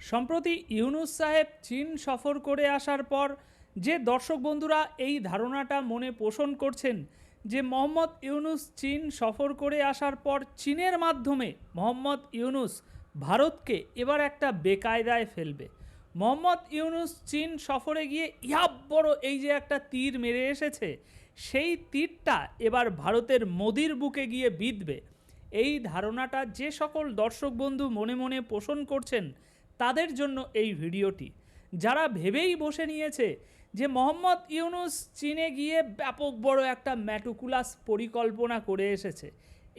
সম্প্রতি ইউনুস সাহেব চীন সফর করে আসার পর যে দর্শক বন্ধুরা এই ধারণাটা মনে পোষণ করছেন যে মোহাম্মদ ইউনুস চীন সফর করে আসার পর চীনের মাধ্যমে মোহাম্মদ ইউনুস ভারতকে এবার একটা বেকায়দায় ফেলবে। মোহাম্মদ ইউনুস চীন সফরে গিয়ে ইহাব বড় এই যে একটা তীর মেরে এসেছে, সেই তীরটা এবার ভারতের মোদির বুকে গিয়ে বিঁধবে। এই ধারণাটা যে সকল দর্শক বন্ধু মনে মনে পোষণ করছেন তাদের জন্য এই ভিডিওটি। যারা ভেবেই বসে নিয়েছে যে মোহাম্মদ ইউনুস চীনে গিয়ে ব্যাপক বড় একটা ম্যাটুকুলাস পরিকল্পনা করে এসেছে,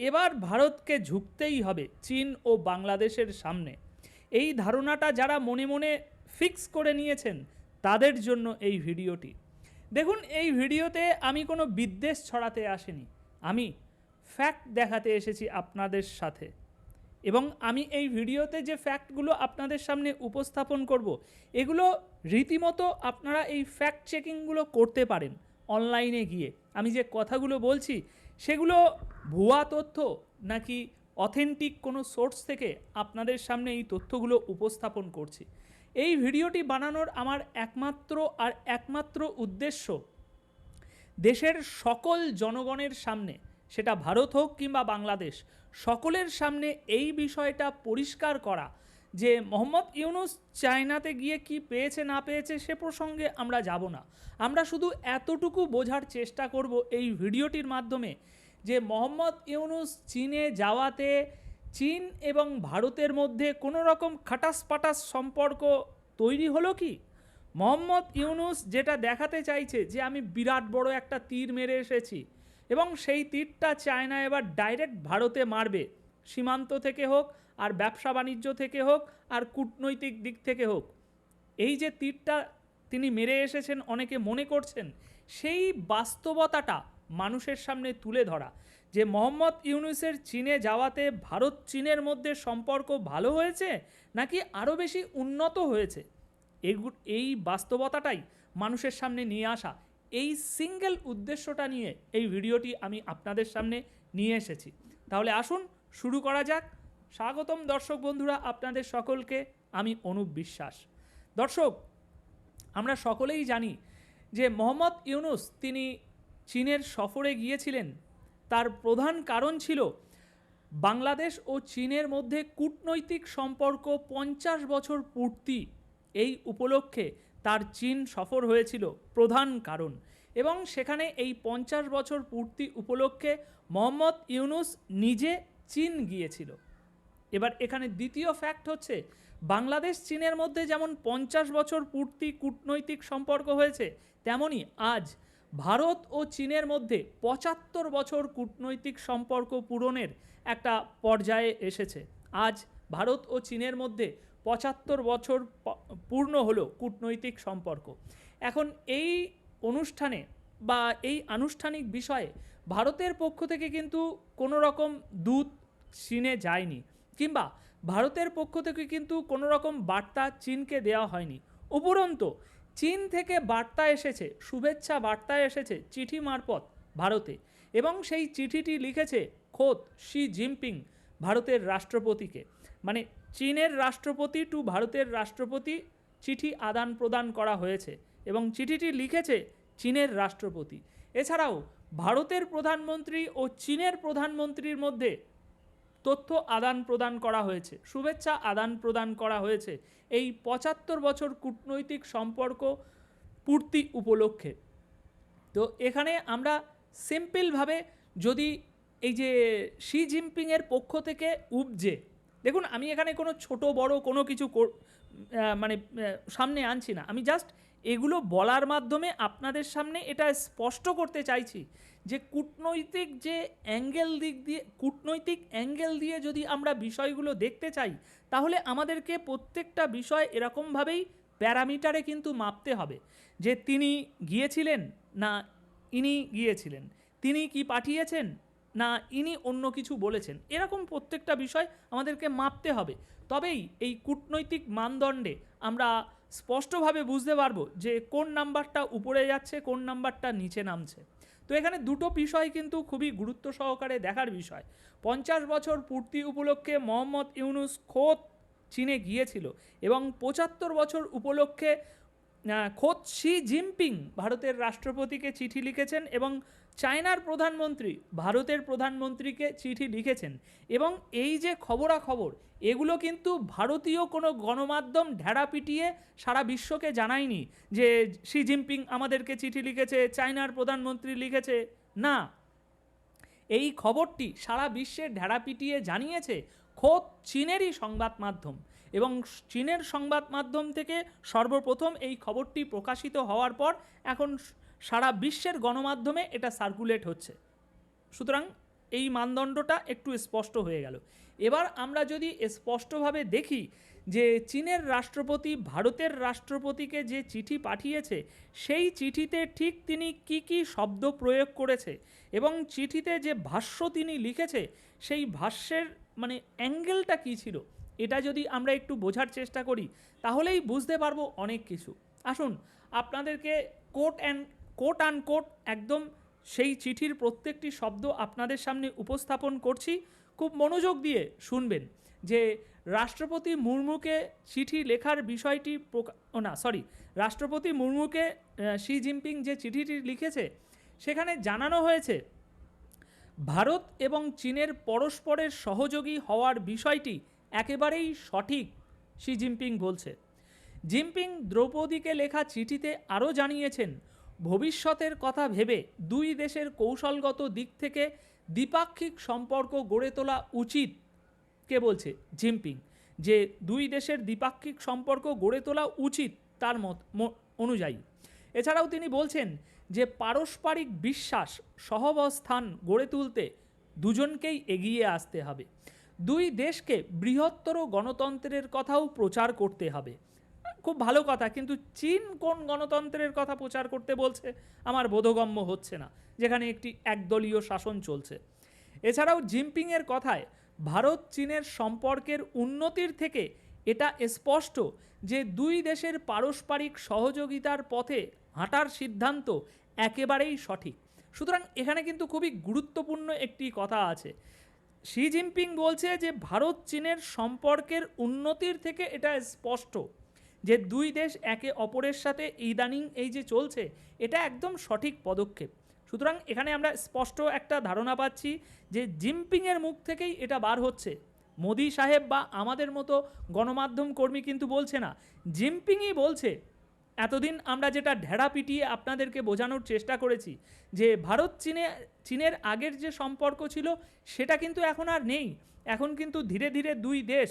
এবার ভারতকে ঝুঁকতেই হবে চীন ও বাংলাদেশের সামনে। এই ধারণাটা যারা মনে মনে ফিক্স করে নিয়েছেন, তাদের জন্য এই ভিডিওটি। দেখুন, এই ভিডিওতে আমি কোনো বিদ্বেষ ছড়াতে আসিনি। আমি ফ্যাক্ট দেখাতে এসেছি আপনাদের সাথে। এবং আমি এই ভিডিওতে যে ফ্যাক্টগুলো আপনাদের সামনে উপস্থাপন করব, এগুলো রীতিমতো আপনারা এই ফ্যাক্ট চেকিংগুলো করতে পারেন অনলাইনে গিয়ে। আমি যে কথাগুলো বলছি, সেগুলো ভুয়া তথ্য নাকি অথেন্টিক কোনো সোর্স থেকে আপনাদের সামনে এই তথ্যগুলো উপস্থাপন করছি। এই ভিডিওটি বানানোর আমার একমাত্র আর একমাত্র উদ্দেশ্য দেশের সকল জনগণের সামনে সেটা ভারত হোক কিংবা বাংলাদেশ, সকলের সামনে এই বিষয়টা পরিষ্কার করা যে মোহাম্মদ ইউনুস চায়নাতে গিয়ে কি পেয়েছে, না পেয়েছে সে প্রসঙ্গে আমরা যাব না। আমরা শুধু এতটুকু বোঝার চেষ্টা করব এই ভিডিওটির মাধ্যমে যে মোহাম্মদ ইউনুস চীনে যাওয়াতে চীন এবং ভারতের মধ্যে কোনো রকম খাটাস পাটাস সম্পর্ক তৈরি হলো কি? মোহাম্মদ ইউনুস যেটা দেখাতে চাইছে যে আমি বিরাট বড় একটা তীর মেরে এসেছি এবং সেই তীরটা চায়না এবার ডাইরেক্ট ভারতে মারবে। সীমান্ত থেকে হোক, আর ব্যবসা বাণিজ্য থেকে হোক, আর কূটনৈতিক দিক থেকে হোক। এই যে তীরটা তিনি মেরে এসেছেন, অনেকে মনে করছেন, সেই বাস্তবতাটা মানুষের সামনে তুলে ধরা, যে মোহাম্মদ ইউনুসের চীনে যাওয়াতে ভারত চীনের মধ্যে সম্পর্ক ভালো হয়েছে, নাকি আরও বেশি উন্নত হয়েছে? এই বাস্তবতাটাই মানুষের সামনে নিয়ে আসা এই সিঙ্গেল উদ্দেশ্যটা নিয়ে এই ভিডিওটি আমি আপনাদের সামনে নিয়ে এসেছি। তাহলে আসুন, শুরু করা যাক। স্বাগতম দর্শক বন্ধুরা, আপনাদের সকলকে আমি অনুপ বিশ্বাস। দর্শক, আমরা সকলেই জানি যে মোহাম্মদ ইউনুস তিনি চীনের সফরে গিয়েছিলেন। তার প্রধান কারণ ছিল বাংলাদেশ ও চীনের মধ্যে কূটনৈতিক সম্পর্ক পঞ্চাশ বছর পূর্তি এই উপলক্ষে তার চীন সফর হয়েছিল প্রধান কারণ এবং সেখানে এই পঞ্চাশ বছর পূর্তি উপলক্ষে মোহাম্মদ ইউনুস নিজে চীন গিয়েছিল। এবার এখানে দ্বিতীয় ফ্যাক্ট হচ্ছে, বাংলাদেশ চীনের মধ্যে যেমন পঞ্চাশ বছর পূর্তি কূটনৈতিক সম্পর্ক হয়েছে, তেমনি আজ ভারত ও চীনের মধ্যে পঁচাত্তর বছর কূটনৈতিক সম্পর্ক পূরণের একটা পর্যায়ে এসেছে। আজ ভারত ও চীনের মধ্যে পঁচাত্তর বছর পূর্ণ হলো কূটনৈতিক সম্পর্ক। এখন এই অনুষ্ঠানে বা এই আনুষ্ঠানিক বিষয়ে ভারতের পক্ষ থেকে কিন্তু কোনো রকম দূত চীনে যায়নি কিংবা ভারতের পক্ষ থেকে কিন্তু কোনো রকম বার্তা চীনকে দেওয়া হয়নি। উপরন্ত, চীন থেকে বার্তা এসেছে, শুভেচ্ছা বার্তা এসেছে চিঠি মারফত ভারতে এবং সেই চিঠিটি লিখেছে খোদ শি জিনপিং ভারতের রাষ্ট্রপতিকে। মানে চীনের রাষ্ট্রপতি টু ভারতের রাষ্ট্রপতি চিঠি আদান প্রদান করা হয়েছে এবং চিঠিটি লিখেছে চীনের রাষ্ট্রপতি। এছাড়াও ভারতের প্রধানমন্ত্রী ও চীনের প্রধানমন্ত্রীর মধ্যে তথ্য আদান প্রদান করা হয়েছে, শুভেচ্ছা আদান প্রদান করা হয়েছে। এই পঁচাত্তর বছর কূটনৈতিক সম্পর্ক পূর্তি উপলক্ষে। তো এখানে আমরা সিম্পলভাবে যদি এই যে শি জিনপিংয়ের পক্ষ থেকে উপজে দেখুন, আমি এখানে কোনো ছোট, বড় কোনো কিছু মানে সামনে আনছি না। আমি জাস্ট এগুলো বলার মাধ্যমে আপনাদের সামনে এটা স্পষ্ট করতে চাইছি যে কূটনৈতিক যে অ্যাঙ্গেল দিক দিয়ে, কূটনৈতিক অ্যাঙ্গেল দিয়ে যদি আমরা বিষয়গুলো দেখতে চাই, তাহলে আমাদেরকে প্রত্যেকটা বিষয় এরকমভাবেই প্যারামিটারে কিন্তু মাপতে হবে। যে তিনি গিয়েছিলেন না ইনি গিয়েছিলেন? তিনি কি পাঠিয়েছেন? না ইনি অন্য কিছু বলেছেন। এরকম প্রত্যেকটা বিষয় আমাদেরকে মাপতে হবে। তবেই এই কূটনৈতিক মানদণ্ডে আমরা স্পষ্টভাবে বুঝতে পারব যে কোন নাম্বারটা উপরে যাচ্ছে, কোন নাম্বারটা নিচে নামছে। তো এখানে দুটো বিষয় কিন্তু খুবই গুরুত্ব সহকারে দেখার বিষয়। পঞ্চাশ বছর পূর্তি উপলক্ষে মোহাম্মদ ইউনুস খোদ চীনে গিয়েছিল এবং পঁচাত্তর বছর উপলক্ষে খোদ শি জিনপিং ভারতের রাষ্ট্রপতিকে চিঠি লিখেছেন এবং চায়নার প্রধানমন্ত্রী ভারতের প্রধানমন্ত্রীকে চিঠি লিখেছেন। এবং এই যে খবরাখবর, এগুলো কিন্তু ভারতীয় কোনো গণমাধ্যম ঢেড়া পিটিয়ে সারা বিশ্বকে জানায়নি যে শি জিনপিং আমাদেরকে চিঠি লিখেছে, চায়নার প্রধানমন্ত্রী লিখেছে। না, এই খবরটি সারা বিশ্বে ঢেড়া পিটিয়ে জানিয়েছে খোদ চীনেরই সংবাদ মাধ্যম। এবং চীনের সংবাদ মাধ্যম থেকে সর্বপ্রথম এই খবরটি প্রকাশিত হওয়ার পর এখন সারা বিশ্বের গণমাধ্যমে এটা সার্কুলেট হচ্ছে। সুতরাং এই মানদণ্ডটা একটু স্পষ্ট হয়ে গেল। এবার আমরা যদি স্পষ্টভাবে দেখি যে চীনের রাষ্ট্রপতি ভারতের রাষ্ট্রপতিকে যে চিঠি পাঠিয়েছে, সেই চিঠিতে ঠিক তিনি কি কি শব্দ প্রয়োগ করেছে এবং চিঠিতে যে ভাষ্য তিনি লিখেছে, সেই ভাষ্যের মানে অ্যাঙ্গেলটা কী ছিল? এটা যদি আমরা একটু বোঝার চেষ্টা করি, তাহলেই বুঝতে পারব অনেক কিছু। আসুন, আপনাদেরকে quote and quote and quote একদম সেই চিঠির প্রত্যেকটি শব্দ আপনাদের সামনে উপস্থাপন করছি। খুব মনোযোগ দিয়ে শুনবেন যে রাষ্ট্রপতি মুর্মুকে চিঠি লেখার বিষয়টি প্রকা- না সরি রাষ্ট্রপতি মুর্মুকে শি জিনপিং যে চিঠিটি লিখেছে, সেখানে জানানো হয়েছে, ভারত এবং চীনের পরস্পরের সহযোগী হওয়ার বিষয়টি একেবারেই সঠিক, শি জিনপিং বলছে। জিনপিং দ্রৌপদীকে লেখা চিঠিতে আরও জানিয়েছেন, ভবিষ্যতের কথা ভেবে দুই দেশের কৌশলগত দিক থেকে দ্বিপাক্ষিক সম্পর্ক গড়ে তোলা উচিত, কে বলছে জিনপিং। যে দুই দেশের দ্বিপাক্ষিক সম্পর্ক গড়ে তোলা উচিত তার মত অনুযায়ী। এছাড়াও তিনি বলছেন যে পারস্পরিক বিশ্বাস, সহবস্থান গড়ে তুলতে দুজনকেই এগিয়ে আসতে হবে। দুই দেশকে বৃহত্তর গণতন্ত্রের কথাও প্রচার করতে হবে। খুব ভালো কথা, কিন্তু চীন কোন গণতন্ত্রের কথা প্রচার করতে বলছে আমার বোধগম্য হচ্ছে না, যেখানে একটি একদলীয় শাসন চলছে। এছাড়াও জিনপিংয়ের কথায় ভারত চীনের সম্পর্কের উন্নতির থেকে এটা স্পষ্ট যে দুই দেশের পারস্পরিক সহযোগিতার পথে হাঁটার সিদ্ধান্ত একেবারেই সঠিক। সুতরাং এখানে কিন্তু খুবই গুরুত্বপূর্ণ একটি কথা আছে। শি জিনপিং বলছে যে ভারত চীনের সম্পর্কের উন্নতির থেকে এটা স্পষ্ট যে দুই দেশ একে অপরের সাথে ইদানিং এই যে চলছে, এটা একদম সঠিক পদক্ষেপ। সুতরাং এখানে আমরা স্পষ্ট একটা ধারণা পাচ্ছি যে জিনপিংয়ের মুখ থেকেই এটা বার হচ্ছে। মোদি সাহেব বা আমাদের মতো গণমাধ্যম কর্মী কিন্তু বলছে না। জিনপিংই বলছে এতদিন আমরা যেটা ঢেড়া পিটিয়ে আপনাদেরকে বোঝানোর চেষ্টা করেছি যে ভারত চীনে, চীনের আগের যে সম্পর্ক ছিল সেটা কিন্তু এখন আর নেই। এখন কিন্তু ধীরে ধীরে দুই দেশ,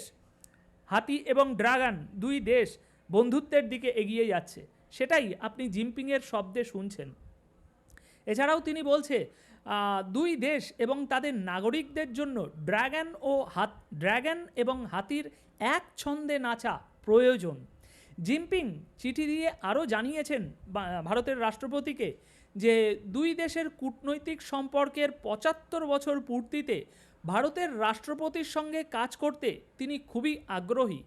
হাতি এবং ড্রাগন দুই দেশ বন্ধুত্বের দিকে এগিয়ে যাচ্ছে। সেটাই আপনি জিনপিংয়ের শব্দে শুনছেন। এছাড়াও তিনি বলছে দুই দেশ এবং তাদের নাগরিকদের জন্য ড্রাগন ও হাত, ড্রাগন এবং হাতির এক ছন্দে নাচা প্রয়োজন। জিনপিং চিঠি দিয়ে আরও জানিয়েছেন ভারতের রাষ্ট্রপতিকে যে দুই দেশের কূটনৈতিক সম্পর্কের পঁচাত্তর বছর পূর্তিতে ভারতের রাষ্ট্রপতির সঙ্গে কাজ করতে তিনি খুবই আগ্রহী।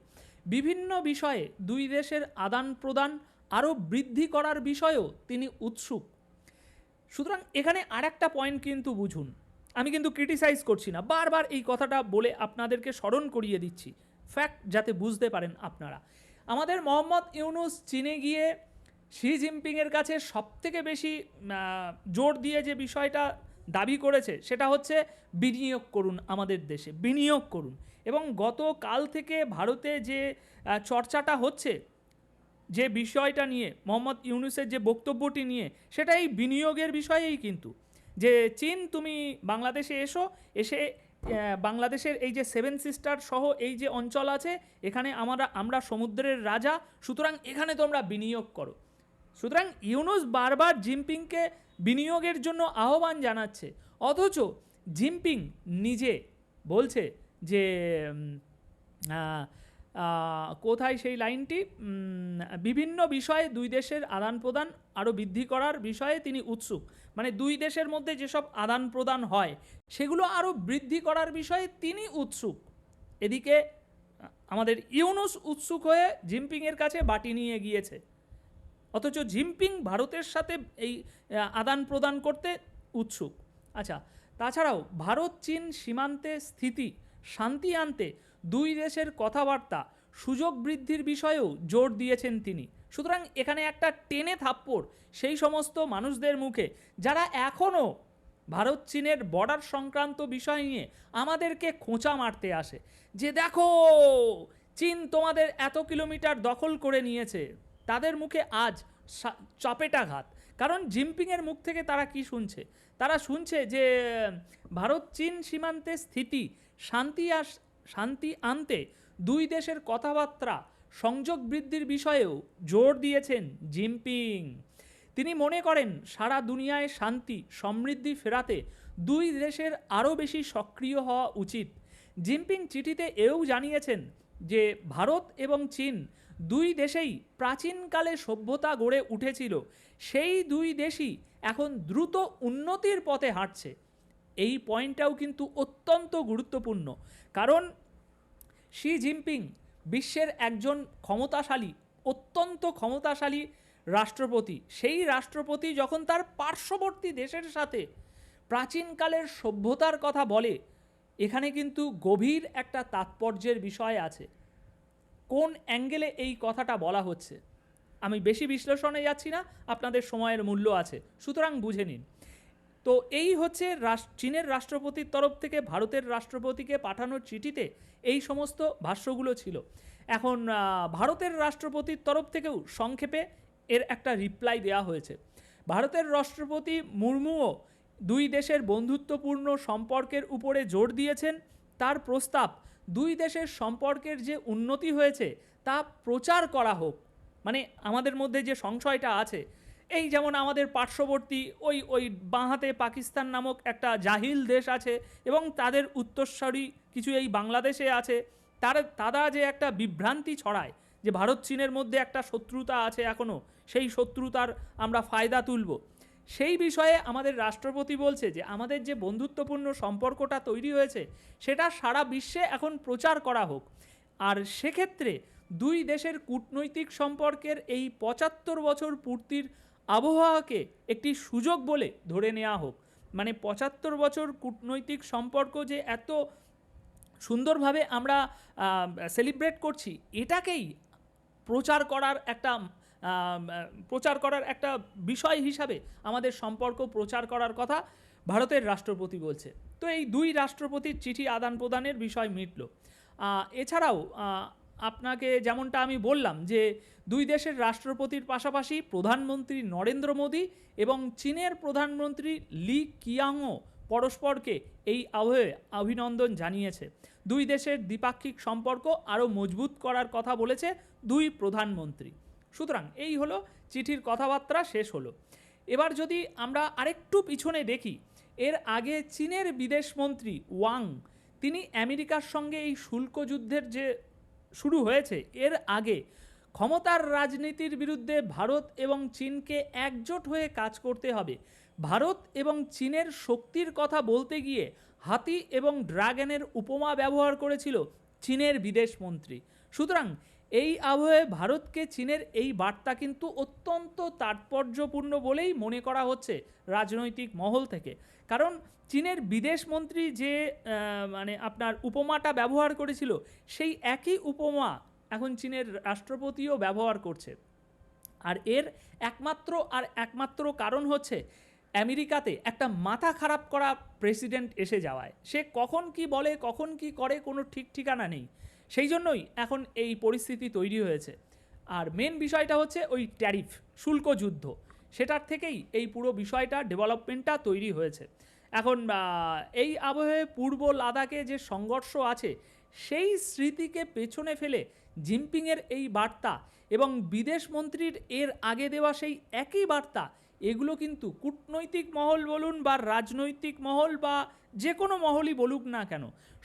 বিভিন্ন বিষয়ে দুই দেশের আদান প্রদান আরও বৃদ্ধি করার বিষয়েও তিনি উৎসুক। সুতরাং এখানে আর একটা পয়েন্ট কিন্তু বুঝুন। আমি কিন্তু ক্রিটিসাইজ করছি না, বারবার এই কথাটা বলে আপনাদেরকে স্মরণ করিয়ে দিচ্ছি। ফ্যাক্ট যাতে বুঝতে পারেন আপনারা। আমাদের মোহাম্মদ ইউনুস, চীনে গিয়ে শি জিনপিংয়ের কাছে সবথেকে বেশি জোর দিয়ে যে বিষয়টা দাবি করেছে, সেটা হচ্ছে বিনিয়োগ করুন আমাদের দেশে, বিনিয়োগ করুন। এবং গতকাল থেকে ভারতে যে চর্চাটা হচ্ছে, যে বিষয়টা নিয়ে, মোহাম্মদ ইউনুসের যে বক্তব্যটি নিয়ে, সেটা এই বিনিয়োগের বিষয়েই কিন্তু। যে, চীন, তুমি বাংলাদেশে এসো, এসে বাংলাদেশের এই যে সেভেন সিস্টার সহ এই যে অঞ্চল আছে, এখানে আমরা আমরা সমুদ্রের রাজা, সুতরাং এখানে তোমরা বিনিয়োগ করো। সুতরাং ইউনুস বারবার জিমপিংকে বিনিয়োগের জন্য আহ্বান জানাচ্ছে। অথচ জিমপিং নিজে বলছে যে কোথায় সেই লাইনটি? বিভিন্ন বিষয়ে দুই দেশের আদান প্রদান আরও বৃদ্ধি করার বিষয়ে তিনি উৎসুক। মানে দুই দেশের মধ্যে যেসব আদান প্রদান হয়, সেগুলো আরও বৃদ্ধি করার বিষয়ে তিনি উৎসুক। এদিকে, আমাদের ইউনুস উৎসুক হয়ে জিনপিংয়ের কাছে বাটি নিয়ে গিয়েছে। অথচ জিনপিং ভারতের সাথে এই আদান প্রদান করতে উৎসুক। আচ্ছা তাছাড়াও ভারত, চীন সীমান্তে স্থিতি, শান্তি আনতে দুই দেশের কথাবার্তা, সুযোগ বৃদ্ধির বিষয়েও জোর দিয়েছেন তিনি। সুতরাং এখানে একটা টেনে থাপ্পড় সেই সমস্ত মানুষদের মুখে যারা এখনও ভারত চীনের বর্ডার সংক্রান্ত বিষয় নিয়ে আমাদেরকে খোঁচা মারতে আসে। যে দেখো, চীন তোমাদের এত কিলোমিটার দখল করে নিয়েছে, তাদের মুখে আজ চপেটাঘাত। কারণ জিনপিংয়ের মুখ থেকে তারা কি শুনছে? তারা শুনছে যে, ভারত চীন সীমান্তে স্থিতি, শান্তি আস, শান্তি আনতে দুই দেশের কথাবার্তা সংযোগ বৃদ্ধির বিষয়েও জোর দিয়েছেন জিনপিং তিনি মনে করেন, সারা দুনিয়ায় শান্তি, সমৃদ্ধি ফেরাতে দুই দেশের আরও বেশি সক্রিয় হওয়া উচিত। জিনপিং চিঠিতে এও জানিয়েছেন যে, ভারত এবং চীন দুই দেশেই প্রাচীনকালে সভ্যতা গড়ে উঠেছিল। সেই দুই দেশই এখন দ্রুত উন্নতির পথে হাঁটছে। এই পয়েন্টটাও কিন্তু অত্যন্ত গুরুত্বপূর্ণ। কারণ, শি জিনপিং বিশ্বের একজন ক্ষমতাশালী, অত্যন্ত ক্ষমতাশালী রাষ্ট্রপতি। সেই রাষ্ট্রপতি যখন তার পার্শ্ববর্তী দেশের সাথে প্রাচীনকালের সভ্যতার কথা বলে, এখানে কিন্তু গভীর একটা তাৎপর্যের বিষয় আছে। কোন অ্যাঙ্গেলে এই কথাটা বলা হচ্ছে? আমি বেশি বিশ্লেষণে যাচ্ছি না, আপনাদের সময়ের মূল্য আছে। সুতরাং বুঝে নিন। তো এই হচ্ছে চীনের রাষ্ট্রপতির তরফ থেকে ভারতের রাষ্ট্রপতিকে পাঠানোর চিঠিতে এই সমস্ত ভাষ্যগুলো ছিল। এখন ভারতের রাষ্ট্রপতির তরফ থেকেও সংক্ষেপে এর একটা রিপ্লাই দেওয়া হয়েছে। ভারতের রাষ্ট্রপতি মুর্মুও দুই দেশের বন্ধুত্বপূর্ণ সম্পর্কের উপরে জোর দিয়েছেন। তার প্রস্তাব, দুই দেশের সম্পর্কের যে উন্নতি হয়েছে তা প্রচার করা হোক। মানে আমাদের মধ্যে যে সংশয়টা আছে এই যেমন আমাদের পার্শ্ববর্তী ওই ওই বাঁহাতে পাকিস্তান নামক একটা জাহিল দেশ আছে এবং তাদের উত্তরস্বরী কিছু এই বাংলাদেশে আছে, তার, তারা যে একটা বিভ্রান্তি ছড়ায়, যে ভারত চীনের মধ্যে একটা শত্রুতা আছে এখনও সেই শত্রুতার আমরা ফায়দা তুলব। সেই বিষয়ে আমাদের রাষ্ট্রপতি বলছে যে আমাদের যে বন্ধুত্বপূর্ণ সম্পর্কটা তৈরি হয়েছে, সেটা সারা বিশ্বে এখন প্রচার করা হোক। আর সেক্ষেত্রে দুই দেশের কূটনৈতিক সম্পর্কের এই পঁচাত্তর বছর পূর্তির আবহাওয়াকে একটি সুযোগ বলে ধরে নেওয়া হোক। মানে পঁচাত্তর বছর কূটনৈতিক সম্পর্ক যে এত সুন্দরভাবে আমরা সেলিব্রেট করছি, এটাকেই প্রচার করার একটা প্রচার করার একটা বিষয় হিসাবে আমাদের সম্পর্ক প্রচার করার কথা ভারতের রাষ্ট্রপতি বলছে। তো এই দুই রাষ্ট্রপতির চিঠি আদান প্রদানের বিষয় মিটল। এছাড়াও আপনাকে যেমনটা আমি বললাম যে দুই দেশের রাষ্ট্রপতির পাশাপাশি প্রধানমন্ত্রী নরেন্দ্র মোদী এবং চীনের প্রধানমন্ত্রী লি কিয়াংও পরস্পরকে এই আবহে অভিনন্দন জানিয়েছে। দুই দেশের দ্বিপাক্ষিক সম্পর্ক আরও মজবুত করার কথা বলেছে দুই প্রধানমন্ত্রী। সুতরাং এই হলো চিঠির কথাবার্তা শেষ হলো। এবার যদি আমরা আরেকটু পিছনে দেখি, এর আগে চীনের বিদেশমন্ত্রী ওয়াং, তিনি আমেরিকার সঙ্গে এই শুল্ক যুদ্ধের যে শুরু হয়েছে। এর আগে ক্ষমতার রাজনীতির বিরুদ্ধে ভারত এবং চীনকে একজোট হয়ে কাজ করতে হবে। ভারত এবং চীনের শক্তির কথা বলতে গিয়ে হাতি এবং ড্রাগনের উপমা ব্যবহার করেছিল চীনের বিদেশমন্ত্রী সুতরাং এই আবহে ভারতকে চীনের এই বার্তা কিন্তু অত্যন্ত তাৎপর্যপূর্ণ বলেই মনে করা হচ্ছে রাজনৈতিক মহল থেকে। কারণ চীনের বিদেশমন্ত্রী যে মানে আপনার উপমাটা ব্যবহার করেছিল, সেই একই উপমা এখন চীনের রাষ্ট্রপতিও ব্যবহার করছে। আর এর একমাত্র আর একমাত্র কারণ হচ্ছে আমেরিকাতে একটা মাথা খারাপ করা প্রেসিডেন্ট এসে যাওয়ায়। সে কখন কি বলে, কখন কি করে কোনো ঠিক ঠিকানা নেই। সেই জন্যই এখন এই পরিস্থিতি তৈরি হয়েছে। আর মেন বিষয়টা হচ্ছে ওই ট্যারিফ শুল্ক যুদ্ধ। সেটার থেকেই এই পুরো বিষয়টা ডেভেলপমেন্টটা তৈরি হয়েছে। এখন এই আবহে পূর্ব লাদাখে যে সংঘর্ষ আছে, সেই স্মৃতিকে পেছনে ফেলে জিনপিংয়ের এই বার্তা এবং বিদেশমন্ত্রীর এর আগে দেওয়া সেই একই বার্তা এগুলো কিন্তু কূটনৈতিক মহল বলুন বা রাজনৈতিক মহল বা যে কোনো মহলই বলুক না কেন,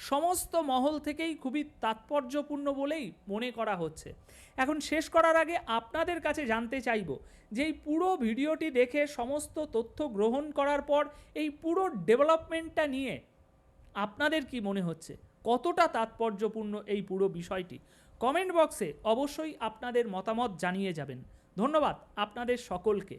সমস্ত মহল থেকেই খুবই তাৎপর্যপূর্ণ বলেই মনে করা হচ্ছে। এখন শেষ করার আগে আপনাদের কাছে জানতে চাইব যে এই পুরো ভিডিওটি দেখে সমস্ত তথ্য গ্রহণ করার পর এই পুরো ডেভেলপমেন্টটা নিয়ে আপনাদের কি মনে হচ্ছে? কতটা তাৎপর্যপূর্ণ এই পুরো বিষয়টি? কমেন্ট বক্সে অবশ্যই আপনাদের মতামত জানিয়ে যাবেন। ধন্যবাদ আপনাদের সকলকে।